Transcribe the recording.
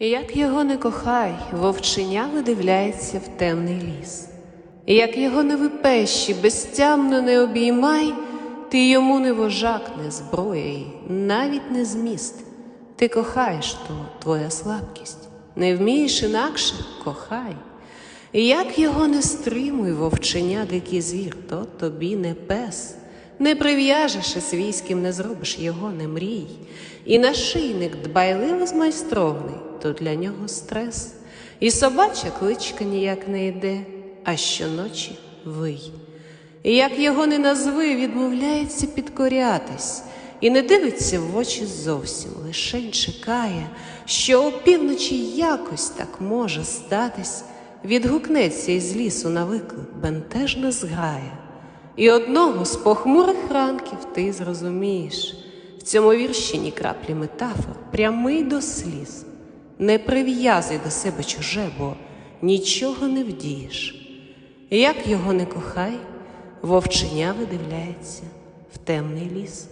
Як його не кохай, вовченя видивляється в темний ліс. Як його не випещі, безтямно не обіймай, ти йому не вожак, не зброя, і навіть не зміст. Ти кохаєш то твоя слабкість, не вмієш інакше кохай. Як його не стримуй, вовченя, дикий звір, то тобі не пес. Не прив'яжеш із військом, не зробиш його, не мрій. І нашийник дбайливо змайстрований, то для нього стрес. І собача кличка ніяк не йде, а щоночі вий. І як його не назви, відмовляється підкорятись, і не дивиться в очі зовсім, лишень чекає, що опівночі якось так може статись, відгукнеться із лісу на виклик, бентежна зграя. І одного з похмурих ранків ти зрозумієш, в цьому вірші ні краплі метафор, прямий до сліз. Не прив'язуй до себе чуже, бо нічого не вдієш. Як його не кохай, вовченя видивляється в темний ліс.